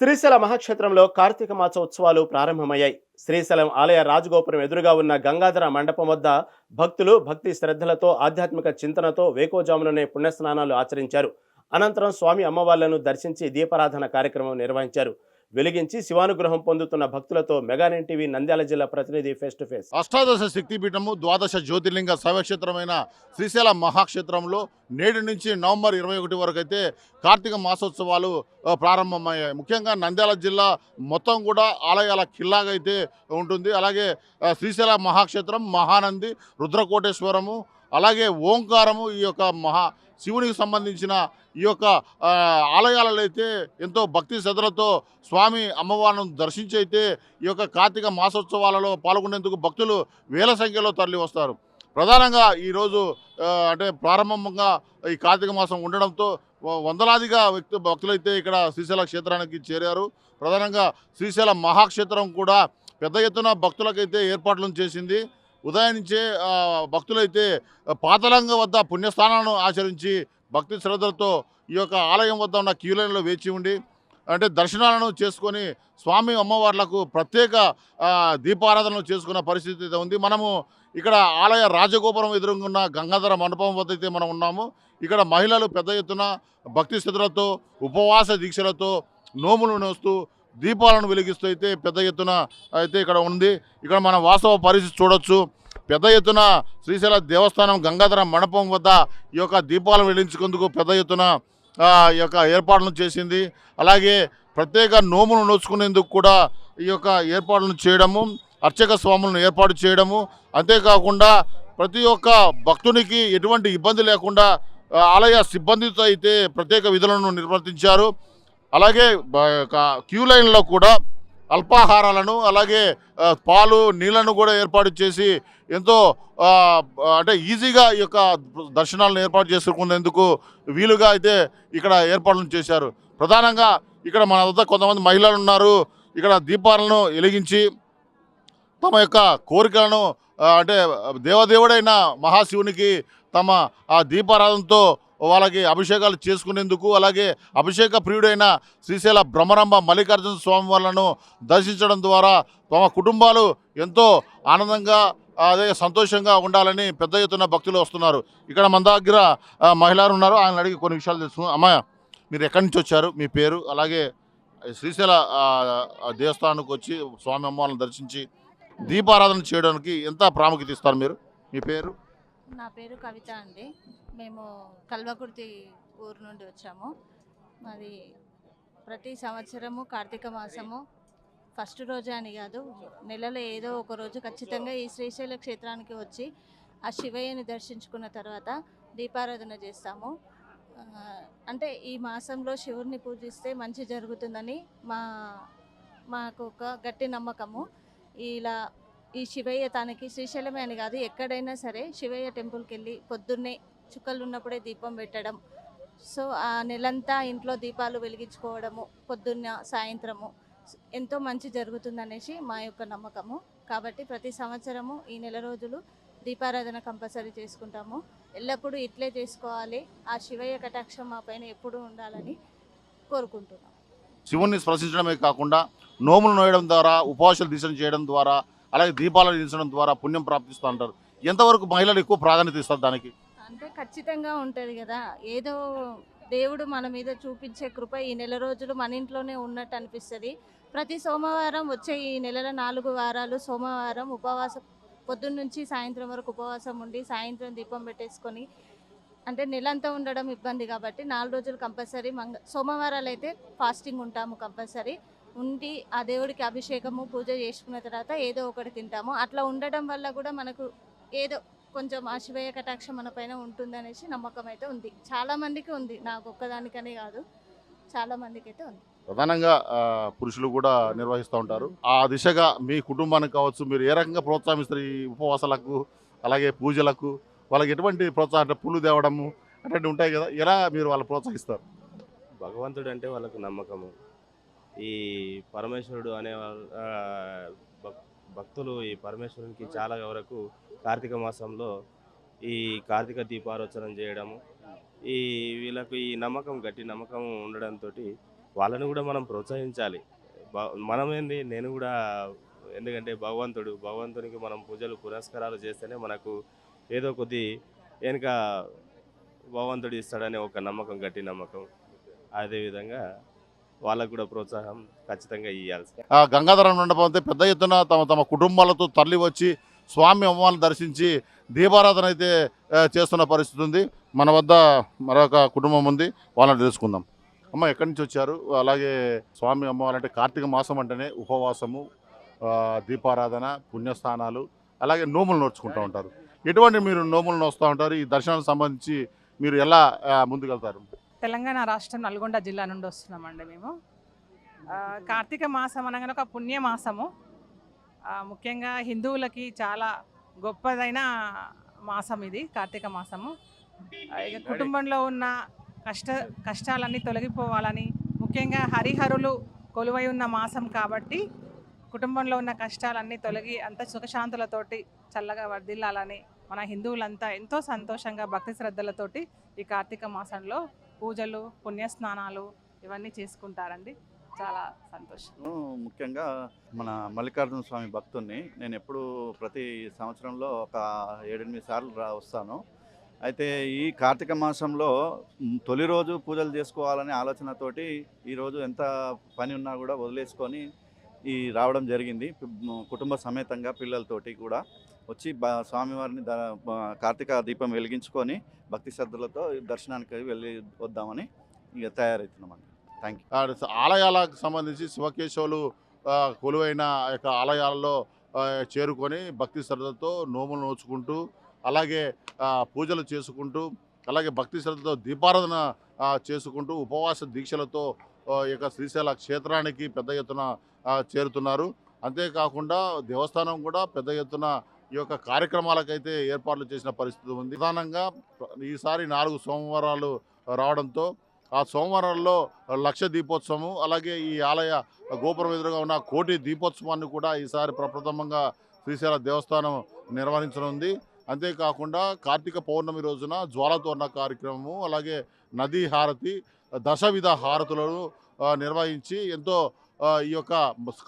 శ్రీశైల మహాక్షేత్రంలో కార్తీక మాస ఉత్సవాలు ప్రారంభమయ్యాయి. శ్రీశైలం ఆలయ రాజగోపురం ఎదురుగా ఉన్న గంగాధర మండపం వద్ద భక్తులు భక్తి శ్రద్ధలతో ఆధ్యాత్మిక చింతనతో వేకోజాములనే పుణ్యస్నానాలు ఆచరించారు. అనంతరం స్వామి అమ్మవార్లను దర్శించి దీపారాధన కార్యక్రమం నిర్వహించారు. వెలిగించి శివానుగ్రహం పొందుతున్న భక్తులతో మెగానెన్ టీవీ నంద్యాల జిల్లా ప్రతినిధి ఫేస్ టు ఫేస్ అష్టాదశ శక్తిపీఠము ద్వాదశ జ్యోతిర్లింగ శైవక్షేత్రమైన శ్రీశైల మహాక్షేత్రంలో నేటి నుంచి నవంబర్ ఇరవై ఒకటి వరకు అయితే కార్తీక మాసోత్సవాలు ప్రారంభమయ్యాయి. ముఖ్యంగా నంద్యాల జిల్లా మొత్తం కూడా ఆలయాల కిల్లాగా అయితే ఉంటుంది. అలాగే శ్రీశైల మహాక్షేత్రం మహానంది రుద్రకోటేశ్వరము అలాగే ఓంకారము ఈ యొక్క మహా శివునికి సంబంధించిన ఈ యొక్క ఆలయాలలో అయితే ఎంతో భక్తి శ్రద్ధలతో స్వామి అమ్మవారిని దర్శించి అయితే ఈ యొక్క కార్తీక మాసోత్సవాలలో పాల్గొనేందుకు భక్తులు వేల సంఖ్యలో తరలి వస్తారు ప్రధానంగా ఈరోజు అంటే ప్రారంభంగా ఈ కార్తీక మాసం ఉండడంతో వందలాదిగా వ్యక్తి భక్తులైతే ఇక్కడ శ్రీశైల క్షేత్రానికి చేరారు. ప్రధానంగా శ్రీశైల మహాక్షేత్రం కూడా పెద్ద ఎత్తున భక్తులకైతే ఏర్పాట్లను చేసింది. ఉదయం భక్తులైతే పాతలంగ వద్ద పుణ్యస్థానాలను ఆచరించి భక్తి శ్రద్ధలతో ఈ యొక్క ఆలయం వద్ద ఉన్న క్యూలైన్లో వేచి ఉండి అంటే దర్శనాలను చేసుకొని స్వామి అమ్మవార్లకు ప్రత్యేక దీపారాధనలు చేసుకున్న పరిస్థితి అయితే ఉంది. మనము ఇక్కడ ఆలయ రాజగోపురం ఎదురుగున్న గంగాధర మండపం వద్ద అయితే మనం ఉన్నాము. ఇక్కడ మహిళలు పెద్ద ఎత్తున భక్తి స్థితులతో ఉపవాస దీక్షలతో నోములు నోస్తూ దీపాలను వెలిగిస్తూ అయితే పెద్ద ఎత్తున అయితే ఇక్కడ ఉంది. ఇక్కడ మన వాస్తవ పరిస్థితి చూడొచ్చు. పెద్ద ఎత్తున శ్రీశైల దేవస్థానం గంగాధర మండపం వద్ద ఈ యొక్క దీపాలను వెలిగించుకుందుకు పెద్ద ఎత్తున ఈ యొక్క ఏర్పాట్లను చేసింది. అలాగే ప్రత్యేక నోములు నోచుకునేందుకు కూడా ఈ యొక్క ఏర్పాట్లను చేయడము అర్చక స్వాములను ఏర్పాటు చేయడము. అంతేకాకుండా ప్రతి ఒక్క భక్తునికి ఎటువంటి ఇబ్బంది లేకుండా ఆలయ సిబ్బందితో అయితే ప్రత్యేక విధులను నిర్వర్తించారు. అలాగే క్యూ లైన్లో కూడా అల్పాహారాలను అలాగే పాలు నీళ్ళను కూడా ఏర్పాటు చేసి ఎంతో అంటే ఈజీగా ఈ యొక్క దర్శనాలను ఏర్పాటు చేసుకునేందుకు వీలుగా అయితే ఇక్కడ ఏర్పాట్లు చేశారు. ప్రధానంగా ఇక్కడ మన వద్ద కొంతమంది మహిళలు ఉన్నారు. ఇక్కడ దీపాలను వెలిగించి తమ యొక్క కోరికలను అంటే దేవదేవుడైన మహాశివునికి తమ ఆ దీపారాధనతో వాళ్ళకి అభిషేకాలు చేసుకునేందుకు అలాగే అభిషేక ప్రియుడైన శ్రీశైల భ్రమరంభ మల్లికార్జున స్వామి వాళ్ళను దర్శించడం ద్వారా తమ కుటుంబాలు ఎంతో ఆనందంగా అదే సంతోషంగా ఉండాలని పెద్ద ఎత్తున భక్తులు వస్తున్నారు. ఇక్కడ మన దగ్గర మహిళలు ఉన్నారు. ఆయన అడిగి కొన్ని విషయాలు తెలుసుకున్నాం అమ్మాయ మీరు ఎక్కడి నుంచి వచ్చారు? మీ పేరు? అలాగే శ్రీశైల దేవస్థానానికి వచ్చి స్వామి అమ్మవారిని దర్శించి దీపారాధన చేయడానికి ఎంత ప్రాముఖ్యత ఇస్తారు మీరు? మీ పేరు? నా పేరు కవిత అండి. మేము కల్వకుర్తి ఊరు నుండి వచ్చాము. మాది ప్రతి సంవత్సరము కార్తీక మాసము ఫస్ట్ రోజు అని కాదు నెలలో ఏదో ఒక రోజు ఖచ్చితంగా ఈ శ్రీశైల క్షేత్రానికి వచ్చి ఆ శివయ్యని దర్శించుకున్న తర్వాత దీపారాధన చేస్తాము. అంటే ఈ మాసంలో శివుడిని పూజిస్తే మంచి జరుగుతుందని మా మాకు ఒక గట్టి నమ్మకము. ఇలా ఈ శివయ్య తనకి శ్రీశైలమే అని కాదు ఎక్కడైనా సరే శివయ్య టెంపుల్కి వెళ్ళి పొద్దున్నే చుక్కలు ఉన్నప్పుడే దీపం పెట్టడం సో ఆ నెలంతా ఇంట్లో దీపాలు వెలిగించుకోవడము పొద్దున్న సాయంత్రము ఎంతో మంచి జరుగుతుందనేసి మా యొక్క నమ్మకము. కాబట్టి ప్రతి సంవత్సరము ఈ నెల రోజులు దీపారాధన కంపల్సరీ చేసుకుంటాము. ఎల్లప్పుడూ ఇట్లే చేసుకోవాలి ఆ శివయ్య కటాక్షం మా పైన ఎప్పుడూ ఉండాలని కోరుకుంటున్నాం. శివుణ్ణి స్పర్శించడమే కాకుండా నోములు నోయడం ద్వారా ఉపవాసాలు దీక్షలు చేయడం ద్వారా అలాగే దీపాలను దించడం ద్వారా పుణ్యం ప్రాప్తిస్తూ అంటారు. ఎంతవరకు మహిళలు ఎక్కువ ప్రాధాన్యత ఇస్తారు దానికి? అంటే ఖచ్చితంగా ఉంటుంది కదా. ఏదో దేవుడు మన మీద చూపించే కృప ఈ నెల రోజులు మన ఇంట్లోనే ఉన్నట్టు అనిపిస్తుంది. ప్రతి సోమవారం వచ్చే ఈ నెలల నాలుగు వారాలు సోమవారం ఉపవాసం పొద్దున్న నుంచి సాయంత్రం వరకు ఉపవాసం ఉండి సాయంత్రం దీపం పెట్టేసుకొని అంటే నెలంతా ఉండడం ఇబ్బంది కాబట్టి నాలుగు రోజులు కంపల్సరీ మంగ సోమవారాలు అయితే ఫాస్టింగ్ ఉంటాము కంపల్సరీ. ఉండి ఆ దేవుడికి అభిషేకము పూజ చేసుకున్న తర్వాత ఏదో ఒకటి తింటాము. అట్లా ఉండడం వల్ల కూడా మనకు ఏదో కొంచెం ఆ శివయ్య కటాక్షం మన పైన ఉంటుందనేసి నమ్మకం అయితే ఉంది. చాలా మందికి ఉంది. నాకు ఒక్కదానికనే కాదు. చాలా మందికి అయితే ఉంది. ప్రధానంగా పురుషులు కూడా నిర్వహిస్తూ ఉంటారు. ఆ దిశగా మీ కుటుంబానికి కావచ్చు మీరు ఏ రకంగా ప్రోత్సహిస్తారు ఈ ఉపవాసాలకు అలాగే పూజలకు? వాళ్ళకి ఎటువంటి ప్రోత్సాహం అంటే పూలు తేవడము అటువంటివి ఉంటాయి కదా. ఎలా మీరు వాళ్ళు ప్రోత్సహిస్తారు? భగవంతుడు అంటే వాళ్ళకు నమ్మకము. ఈ పరమేశ్వరుడు అనే భక్- భక్తులు ఈ పరమేశ్వరునికి చాలా వరకు కార్తీక మాసంలో ఈ కార్తీక దీపారోచనం చేయడము ఈ వీళ్ళకు ఈ నమ్మకం గట్టి నమ్మకం ఉండడంతో వాళ్ళని కూడా మనం ప్రోత్సహించాలి. మనమేంది మనం ఏంది నేను కూడా ఎందుకంటే భగవంతుడు భగవంతునికి మనం పూజలు పురస్కారాలు చేస్తేనే మనకు ఏదో కొద్ది వెనుక భగవంతుడు ఇస్తాడనే ఒక నమ్మకం గట్టి నమ్మకం. అదేవిధంగా వాళ్ళకు కూడా ప్రోత్సాహం ఖచ్చితంగా ఇవ్వాల్సి ఆ గంగాధర మండపం పెద్ద ఎత్తున తమ తమ కుటుంబాలతో తరలి వచ్చి స్వామి అమ్మవారిని దర్శించి దీపారాధన అయితే చేస్తున్న పరిస్థితి ఉంది. మన వద్ద మరొక కుటుంబం ఉంది. వాళ్ళని తెలుసుకుందాం. అమ్మ ఎక్కడి నుంచి వచ్చారు? అలాగే స్వామి అమ్మవారంటే కార్తీక మాసం అంటేనే ఉపవాసము దీపారాధన పుణ్యస్థానాలు అలాగే నోములు నడుచుకుంటూ ఉంటారు. ఎటువంటి మీరు నోములు వస్తూ ఉంటారు? ఈ దర్శనానికి సంబంధించి మీరు ఎలా ముందుకెళ్తారు? తెలంగాణ రాష్ట్రం నల్గొండ జిల్లా నుండి వస్తున్నామండి మేము. కార్తీక మాసం అనగానే ఒక పుణ్య మాసము ఆ, ముఖ్యంగా హిందువులకి చాలా గొప్పదైన మాసం ఇది కార్తీక మాసము. ఇక కుటుంబంలో ఉన్న కష్ట కష్టాలన్నీ తొలగిపోవాలని ముఖ్యంగా హరిహరులు కొలువై ఉన్న మాసం కాబట్టి కుటుంబంలో ఉన్న కష్టాలన్నీ తొలగి అంత సుఖశాంతులతోటి చల్లగా వర్ధిల్లాలని మన హిందువులంతా ఎంతో సంతోషంగా భక్తి శ్రద్ధలతోటి ఈ కార్తీక మాసంలో పూజలు పుణ్యస్నానాలు ఇవన్నీ చేసుకుంటారండి. చాలా సంతోషం. ముఖ్యంగా మన మల్లికార్జున స్వామి భక్తుడిని నేను ఎప్పుడు ప్రతి సంవత్సరంలో ఒక ఏడెనిమిది సార్లు రా వస్తాను. అయితే ఈ కార్తీక మాసంలో తొలి రోజు పూజలు చేసుకోవాలనే ఆలోచనతోటి ఈరోజు ఎంత పని ఉన్నా కూడా వదిలేసుకొని ఈ రావడం జరిగింది. కుటుంబ సమేతంగా పిల్లలతోటి కూడా. వచ్చి బా స్వామివారిని ద కార్తీక దీపం వెలిగించుకొని భక్తి శ్రద్ధలతో దర్శనానికి వెళ్ళి వద్దామని ఇక తయారవుతున్నామండి థ్యాంక్ యూ ఆలయాలకు సంబంధించి శివకేశవులు కొలువైన ఆ యొక్క ఆలయాల్లో చేరుకొని భక్తి శ్రద్ధతో నోములు నోచుకుంటూ అలాగే పూజలు చేసుకుంటూ అలాగే భక్తి శ్రద్ధతో దీపారాధన చేసుకుంటూ ఉపవాస దీక్షలతో యొక్క శ్రీశైల క్షేత్రానికి పెద్ద ఎత్తున చేరుతున్నారు. అంతేకాకుండా దేవస్థానం కూడా పెద్ద ఎత్తున ఈ యొక్క కార్యక్రమాలకైతే ఏర్పాట్లు చేసిన పరిస్థితి ఉంది. ప్రధానంగా ఈసారి నాలుగు సోమవారాలు రావడంతో ఆ సోమవారంలో లక్ష దీపోత్సవం అలాగే ఈ ఆలయ గోపురం ఎదురుగా ఉన్న కోటి దీపోత్సవాన్ని కూడా ఈసారి ప్రప్రథమంగా శ్రీశైల దేవస్థానం నిర్వహించనుంది. అంతేకాకుండా కార్తీక పౌర్ణమి రోజున జ్వాలతోరణ కార్యక్రమము అలాగే నదీ హారతి దశవిధ హారతులను నిర్వహించి ఎంతో ఈ యొక్క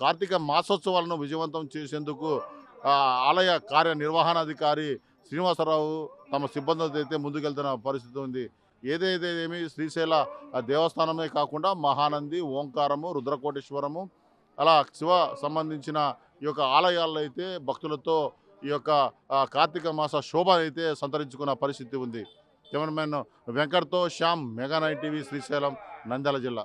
కార్తీక మాసోత్సవాలను విజయవంతం చేసేందుకు ఆలయ కార్యనిర్వహణాధికారి శ్రీనివాసరావు తమ సిబ్బందితో అయితే ముందుకెళ్తున్న పరిస్థితి ఉంది. ఏదేదేమి శ్రీశైల దేవస్థానమే కాకుండా మహానంది ఓంకారము రుద్రకోటేశ్వరము అలా శివ సంబంధించిన ఈ యొక్క ఆలయాల్లో అయితే భక్తులతో ఈ యొక్క కార్తీక మాస శోభ అయితే సంతరించుకున్న పరిస్థితి ఉంది. Cameraman వెంకట్తో Shyam mega nine TV Srisailam Nandyal జిల్లా.